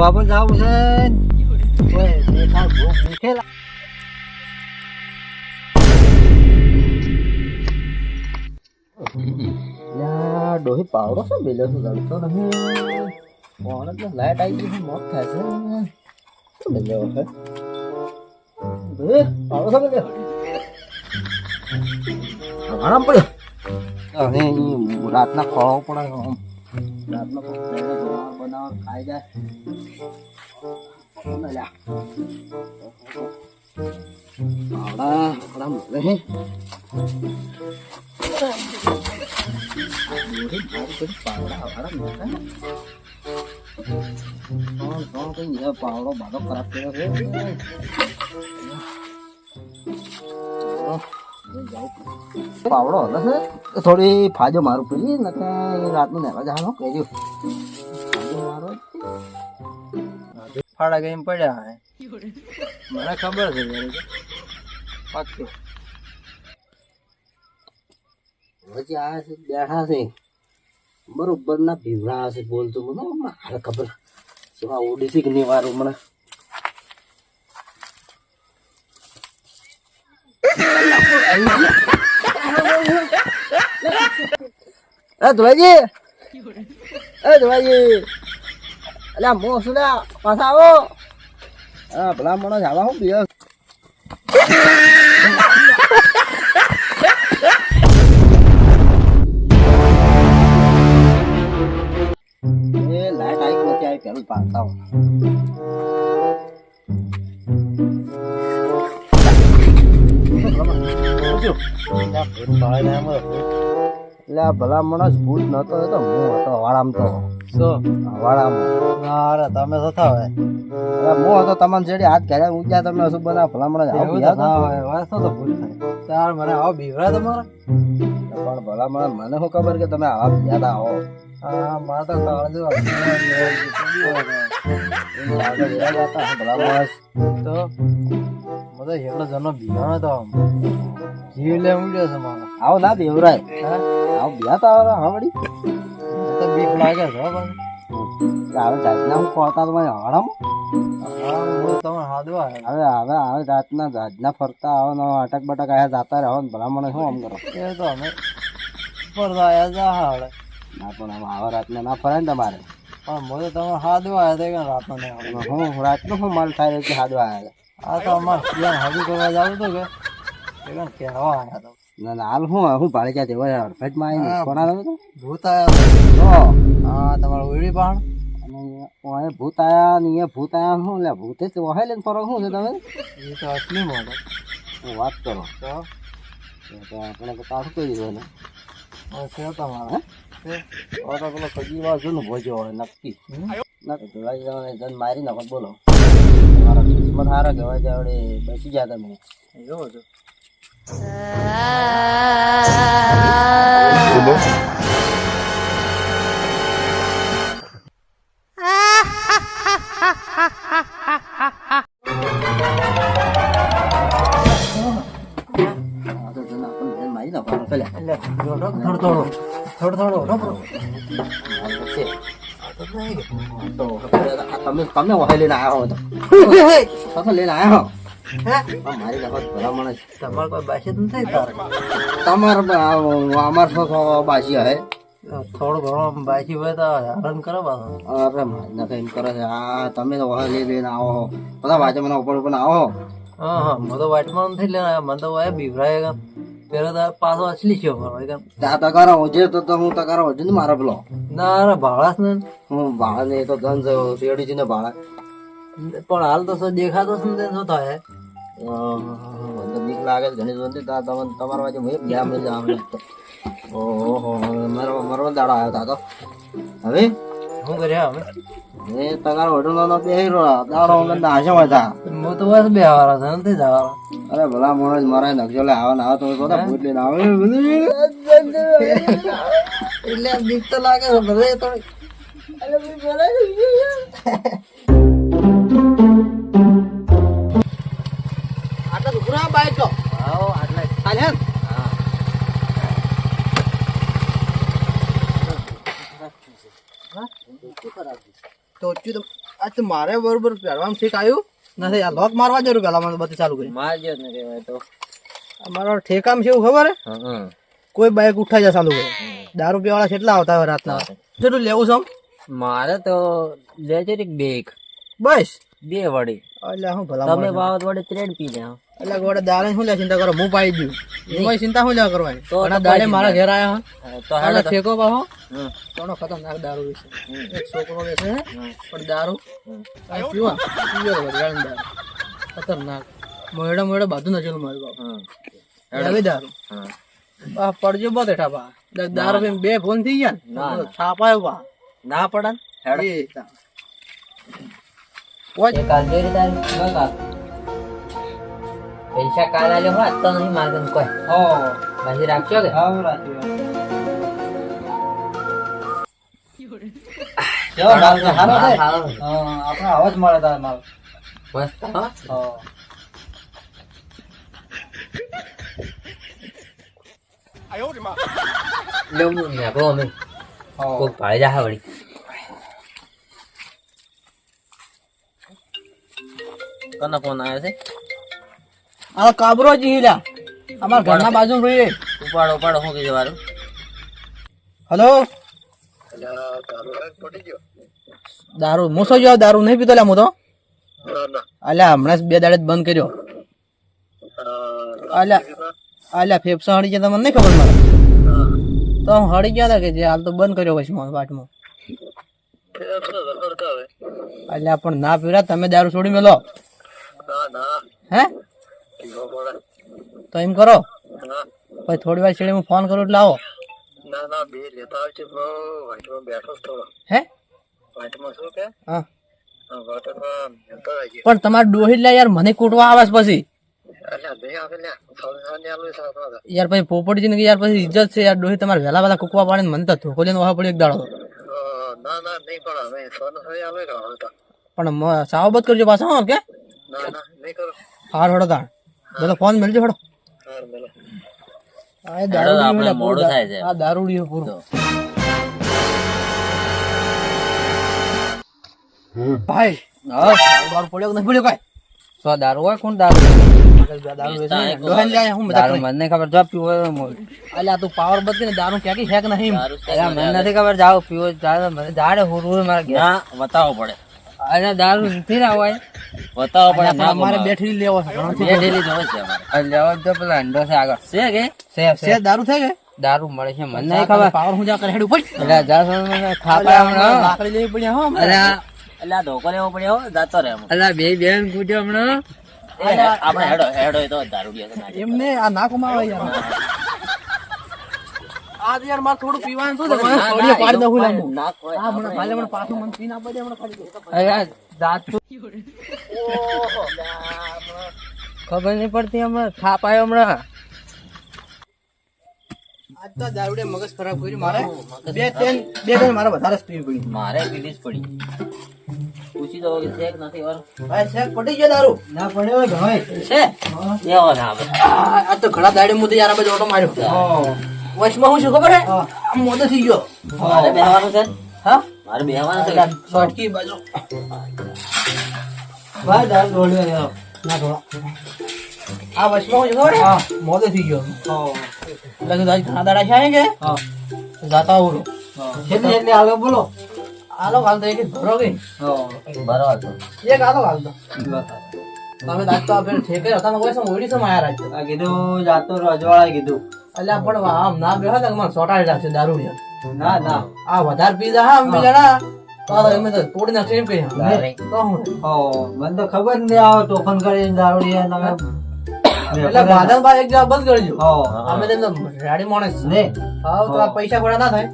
ગોવા જવું છે ઓય દેખા ભૂખ ભૂખે લા- લા, ડોહી પાવડો શું બેલ્યો છે લડતો નહીં કોણ એટલે લાઈટ આવી ગઈ છે મોત થાય છે શું બેલ્યો છે ડોહી, પાવડો શું બેલ્યો આરામ પડ્યો હવે અહીં રાતના ખોળો પડે આમ. રાતના કોઈ ફ્રેન્ડો જમવા બનાવવા ખાઈ જાય કોણ લ્યા? પાવડા પાવડા મળે હે દોરી ભારી કરી પાવડા વાળા મળે હે. કોણ કોણ કઈ એ પાવડો બાડો ખરાબ કર્યો છે પાવડો હલે છે થોડી ફાજો મારું પેલી ને રાતનું નેવા જવાનું મારો ફાડા ગઈ પડ્યા મને ખબર છે પાક્યો પછી આ છે, બેઠા છે. બરોબર ના ભીવડા હશે બોલતું મને ખબર. ઓડીસી કે નહીં વારું મને? એ ધોળાજી એ ધોળાજી અલ્યા મો શું પાછા આવો. હા ભલા માણસ આવા હું પીએ લાઈટ આવી નથી આવી પેલું પાડતા હું એટલે આ ભલા માણસ ભૂત નતો હતો હું હતો વાળામ તો. વાળામ. અરે તમે તો થાવ એટલે હું હતો તમને જેડી હાથ ઘરે ઊંચા તમે શું બધા ભલા માણસ આવું ના હોય તો ભૂલ થાય? તાર મને આવો બીવરા તમારા? પણ ભલા માણસ મને શું ખબર કે તમે આવા બીજા આવો? હા મારે તો કાળજો તો બધો એટલો જનો બીવાનો તો જીવ લે ઉડ્યો મારો ના દેવરાય આવો બ્યા તો બીક લાગે ખોળતા તો હાદવા હવે હવે હવે જાતના જાતના ફરતા આવો ને અટક બટક આયા જાતા રહો ને ભલા મને શું આમ કરો એ તો અમે ફરતા આવ્યા જા હાડે ના પણ હવે રાતના ના ફરાય ને તમારે. પણ મને તમે હાદવા આવ્યા હતા કે રાતનો. હું રાતનો શું માલ થાય છે હાડવા આવ્યા આ તો અમારે ત્યાં હાજુ કરવા જાવ તો કે એ કંઈક કહેવા આવ્યા હતા. ના ના હાલ હું હું ભાડે ક્યાં દેવા હરફેટમાં આવીને કોણ આવ્યો હતો ભૂત આવ્યા હા તમારું ઉડી પણ? અને ભૂત આયા ને એ ભૂત આયા શું લે ભૂતે જ વહાઈ લઈને ફરક શું છે તમે? એ તો અસલી મોડો હું વાત કરો. તો? આપણે તો કાઢું કરી દીધું ને છે તમારા? પેલો સજી વાર જૂનું ભોજો હોય નક્કી. જોડાઈ જવાને જન મારી નાખો બોલો. તમારા કિસ્મત હારા કહેવાય છે આવડે બેસી ગયા તમે. જોવો છો? મારી નાખો પેલા. થોડો થોડો. થોડો થોડો આ તમે તમે વહે લઈને આવ્યા હો તો લઈને આવ્યા હો મારી નાખો ભલા માણસ તમારે કોઈ બાસી તો નથી તારે તમારે અમાર સો બાસી હે થોડું ઘણું બાસી હોય તો હેરાન કરો પાછો અરે મારી નાખો એમ કરે છે આ તમે તો વહાઈ લઈ લઈને આવો બધા બાજુ મને ઉપર ઉપર આવો હા હા મને મને પેલો તો પાછો અસલી છે ત્યાં તકારા હોજે તો હું તકારા હોજે ને મારા પેલો. ના અરે ભાળાસ ને. હું ભાડા ને તો ધન છે શેરડી છે ને ભાડા. પણ હાલ તો દેખાતો છે ને શું થાય? બીક લાગે છે ઘણી જોતી તમારા બાજુ હું ગયા મળી જાવ ઓહો મારો મારો દાડો આવ્યો તો. હવે? શું કર્યા અમે એ તકારો હોટલ નો દાડો મને આશા હોય તા હું તો બસ બે છે નથી જવાળા અરે ભલા મોણસ મારા નકશો લે આવા ના તો બધા ભૂત લઈને આવે. એટલે બીક તો લાગે છે તો આટલા આવો આટલા હે તો તો આ તો મારે બરોબર પહેરવાનું ઠીક આવ્યું નથી આ લોક મારવા જરૂર પેલા મને બધું ચાલુ કરી. મારજો જ ને કહેવાય તો. મારો ઠેકામ છે એવું ખબર હે? હા કોઈ બાઈક ઉઠાઈ જાય ચાલુ કરે. દારૂ પીવાળા કેટલા આવતા હોય રાતના? કેટલું લેવું છે આમ? મારે તો લેજો ને બે એક. બસ? બે વળી એટલે હું ભલા તમે માણસ. બાવત વડે ત્રણ પી લે એટલે ગોળે દાડે શું લે ચિંતા કરો હું પાઈ દઉં. એમાં ચિંતા શું લે કરવાની? તો દાડે મારા ઘેર આયા તો હેડો. ઠેકો પાહો. કોનો ખતરનાક દારૂ વિશે એક છોકરો છે, પણ દારૂ પીવા. પીવો વરિયાળીનો દારૂ. ખતરનાક. મોયડા મોયડા બધું નજર મારું બાપ. હમ, એવી દારૂ. હા પડજો બહુ હેઠા બા દારૂ પીને બે ફોન થઈ ગયા ના, છાપાયો બા. ના પડે હેડે. કાલ ન કાલ. પૈસા કાલ આલ્યો હોત તો નહીં મારે કને કોઈ પછી રાખશો કે હા, હાલો. આપણે આવાજ મળે તારે માલ મસ્ત હો. લો, હું નીકળો અમે. કોક ભાડે જાહે વળી. કોનો ફોન આવ્યો છે આ કાબરો જ હીલા. અમારા ઘરના બાજુ રહીએ. ઉપાડો ઉપાડો શું કીધું મારું? હલો? દારૂ મોસો જો દારૂ નહીં પીતો લ્યા હું તો? અલ્યા હમણાં બે દાડે જ બંધ કર્યો. અલ્યા અલ્યા ફેફસા હળી ગયા તમને નહીં ખબર મારે? તો હું હળી ગયા હતા કે જે હાલ તો બંધ કર્યો પછી વચમાં વાટમાં. અલ્યા પણ ના પીરા તમે દારૂ છોડી મેલો. હે? તો એમ કરો. પછી થોડી વાર છેડે હું ફોન કરું એટલે આવો. હે? હા. પણ તમારે ડોહી લે યાર મને કૂટવા આવે છે પછી. યાર પછી પોપટજી ને યાર પછી ઇજ્જત છે યાર ડોહી તમારે વહેલા વહેલા કૂકવા પાડે ને મને તો ધોકો લઈને વહા પડ્યો એક દાડો. પણ સાવ બત કરજો પાછા કે હાર હડો તાણ. પેલો ફોન મળજો હડો આ એ હેડો, દારૂડિયું આપણે એટલે મોડું થાય છે. આ દારૂડિયું પૂરું. ભાઈ. હા. દારૂ પડ્યો કે પડ્યો કાંઈ? સો દારૂ હોય? કોણ દારૂ દારૂ વેચે ને. ડોહાને લે, હું મજાક દારૂ નહીં. મને ખબર જો પીવો અલ્યા તું પાવર બદલી ને દારૂ ક્યાંથી છે કે નહીં? મને નથી ખબર જાવ પીવો મને જાડે હુર મારા ઘેર. બતાવવો પડે. અલ્યા દારૂ નથી પડે અલ્યા, પણ અમારે બેઠી લેવો છે ઘણો બે ડેલી જોવે છે અમારે. લેવો તો પેલા અંડો છે આગળ. છે કે? છે છે. છે દારૂ થઈ ગઈ દારૂ મળે છે મને નહીં ખબર. પાવર હું જા કરે હેડું પડ એટલે જા મને ખાપા હમણાં. લાકડી લેવી પડી હો અરે એટલે આ ધોકો લેવો પડ્યો જાતો રહે એટલે અલ્યા બે બેન કૂટ્યો હમણાં. આપણે હેડો હેડો એ તો દારૂ છે એમને આ નાકમાં આવે યાર આ યાર મારે થોડું પીવાનું હતું મને થોડી પાડી નાખું લાંબુ. હા, મને ખાલી મને પાછું મને પીને આપી દે, મને ખાલી દે. દાંત તો ખબર નહીં પડતી હમણાં થાપ આવ્યો હમણાં. આજ તો દારૂડે મગજ ખરાબ કર્યું. મારે બે ત્રણ બે ત્રણ મારે વધારે પીવી પડી મારે પીધી જ પડી. પૂછી દો કે છે નથી વાર. ભાઈ શેક પટી ગયો દારૂ. ના પડ્યો ભાઈ. છે એવો ના આ આ તો ઘણા દાડે મુદ્દે યાર આ ઓટો માર્યો. વચમાં હું શું ખબર હે. આમ મોદો થઈ ગયો. મારે બેહવાનું છે? હા? મારે બેહવાનું છે. અલ્યા, બાજુ. ભાઈ દારૂ ઢોળ્યો ના થોડા આ વચમાં હું શું ખબર હા મોદો થઈ ગયો. એટલે કીધું દાજ ઘણા દાડા છે કે? જાતા આવું એટલે એટલે આગળ બોલો. આલો હાલ તો એક ભરો ગઈ ભરો તો એક આલો હાલ તો. તમે દાદ તો આપણે ઠેકે હતા ને કોઈ સમ ઓડી સમ આયા આ કીધું જાતો રજવાળા કીધું. અલ્યા પણ આમ ના બેહા તો મને સોટાડી રાખશે દારૂ ના ના. આ વધારે પીધા હા આમ જણા તો આ તો તોડી નાખશે એમ કહી તો હું ઓ મને તો ખબર જ નહીં આવે તોફાન કરીને દારૂડિયા તમે. એટલે બાદલ ભાઈ એક જવા બંધ કરજો અમે રાડી માણસ. ને હા તો આ પૈસા વડા ના થાય.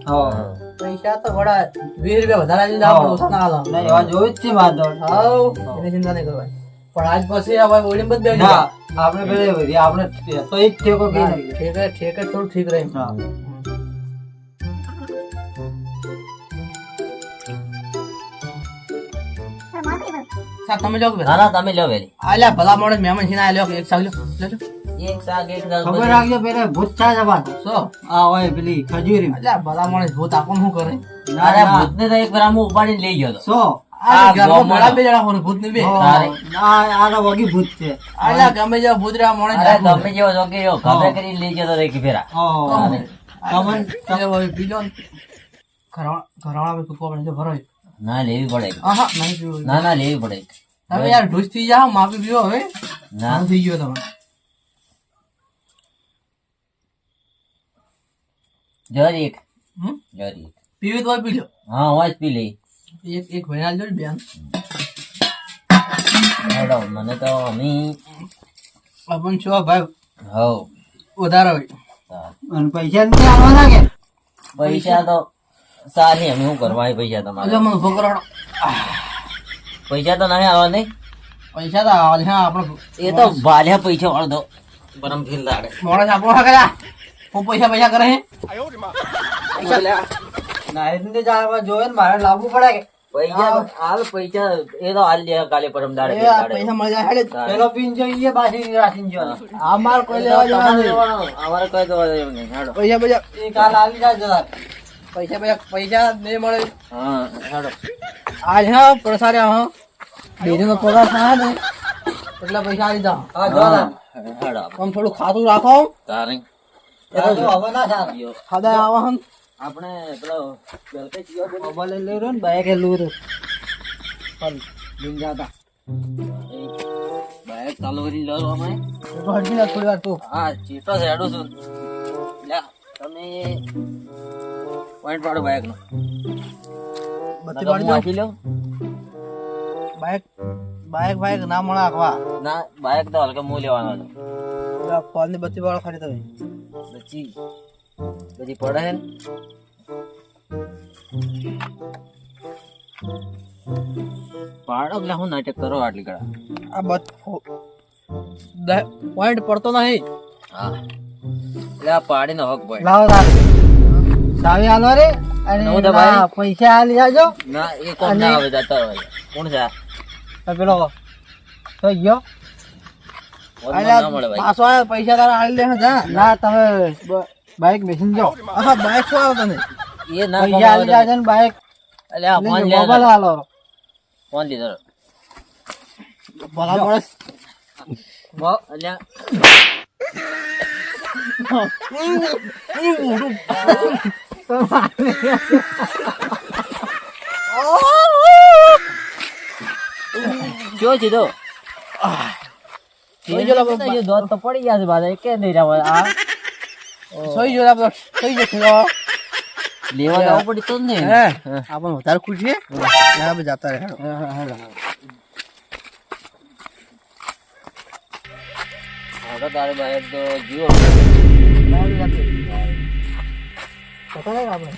પૈસા તો વડા વીસ રૂપિયા વધારે પણ ઓછા ના હાલો એવા જોયું જ છે માધવ હાવ એની ચિંતા નહીં કરવાની. પણ આજ પછી હવે ઓળી બધ ના આપણે પેલે આપણે તો એક ઠેકો કે. ઠેકે ઠેકે થોડું ઠીક રહે. હા. તમે લો કે ના ના તમે લો વેલી આલ્યા ભલા મોડે મહેમાન છે આલ્યો એક સાગ લ્યો. એક શાક એક શાક ખબર રાખજો પેલા ભૂત સો આ હોય પેલી ખજૂરી. ભલા મોડે ભૂત આપણ શું કરે? ના ને ના. તો એક વાર આમ ઉપાડીને લઈ ગયો તો. સો આ ગામમાં બે જણા હોય, ભૂત ને બે? આ વગી ભૂત છે. અલ્યા ગમે જેવા ભૂત રહ્યા મોણે ગમે જેવો જોકે એવો ગમે કરીને લઈ જતો રહે કે ફેરા તમને એટલે હવે પીજો ઘરવાળા ઘરવાળા કૂકવા પડે છે, ના લેવી પડે. આહા, નહીં ના ના લેવી પડે. તમે યાર ઢૂસ થઈ જાઓ માફી પીવો હવે. ના. થઈ ગયો તમે જરી એક. હમ? જરી પીવી તો પી લો. હા હું પી લઈ. એક એક ભાઈ આલજો ને બેન. હેડો મને તો અમી આપણ છો ભાઈ. હો. વધારો હોય. અને પૈસા નથી આવવાના કે? પૈસા તો સારી અમે શું કરવા પૈસા તમારે? મને ઊભો પૈસા તો નહીં આવવા નહીં? પૈસા તો આવવા હા આપણે એ તો ભાલ્યા પૈસા વાળો તો. પરમ ફીલ લાગે. મોણસ આપણો હા કર્યા હું પૈસા પૈસા કરે હે ના એ જાણવા ને મારે લાવવું પડે કે. પૈસા હાલ પૈસા એ તો હાલ દે કાલે પરમ દાડે પૈસા મળી હેડે પેલો પીન જોઈએ બાજી રાખીને જો. આ કોઈ લેવા તમારે નહીં અમારે કઈ તો એવું નહીં. હેડો પૈસા પૈસા એ કાલ આવી જાય જરા પૈસા પૈસા પૈસા નહીં મળે. હા હેડો આજ હા પ્રસારે હા. ડેરીનો પગાર થાય ને એટલા પૈસા આવી હા જો હેડો આમ થોડું ખાતું રાખો. તારે. હવે ના સારા યો. ખાધા આવા આપણે પેલો. મોબાઈલ લઈ રહ્યો ને બાઈક લઈ રહ્યો પણ બિન જાતા બાઈક ચાલુ કરી લો અમે. હજી જા થોડી વાર તું. હા ચીટો છે હેડું છું. લ્યા તમે પોઈન્ટ પાડો બાઈક નો બત્તી પાડી વાંચી લો બાઈક બાઈક બાઈક ના મળે આખવા. ના બાઈક તો હલકે મો લેવાનો હતો. ફોનની બત્તી વાળો ખાલી તમે. પછી બધી પડે હે પાડો એટલે હું નાટક કરો આટલી કડા આ બત પોઈન્ટ પડતો નહીં. હા. એટલે આ પાડીનો હક ભાઈ. લાવો તાર. સાવી હાલો રે અને પૈસા હાલી જાજો ના એ કોણ ના આવે જતા હોય. કોણ છે પેલો તો ગયો મળે ભાઈ. પાછો આયા પૈસા તારા આલી લે ના. તમે બાઈક બેસીને જાઓ? આખા બાઈક શું આવે તને? એ ના પૈસા હાલી જાજો ને બાઈક એટલે આ ફોન લે મોબાઈલ હાલો. ફોન લીધો ભલા એટલે જો પડી ગયા છે બાધા કે નહીં રહ્યા સોઈ ગયો આપણે સોઈ છે લેવા જવું પડી તો જ ને. હે આપણને વધારે ખુશી છે. ના આપણે જાતા રહે હેડો. તારે બાઈક તો જીવો. જતા રહે આપણે?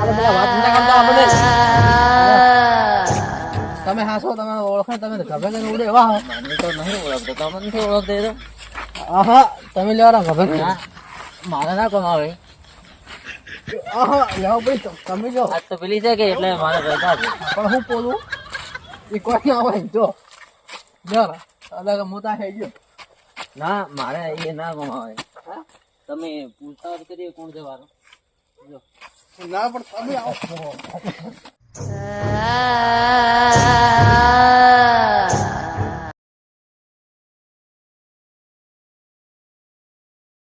અરે બધા વાત ના કરતા આપણે તમે હાસો તમે ઓળખો તમે તો ગભે ઉડે. એવા મને તો નહીં ઓળખતો. તમે નથી ઓળખતો એ આહા. તમે લેવાના ના મારે ના કોણ આવે? લેવો ભાઈ તમે જો. આજ તો પેલી છે કે એટલે મારે છે પણ હું બોલું? એ કોઈ આવે જો જરા અલગ મોટા થઈ ગયો. ના મારે એ ના કોણ આવે. તમે પૂછતાછ કરીએ કોણ જવાનું વારો ના પણ તમે આવો. Ah.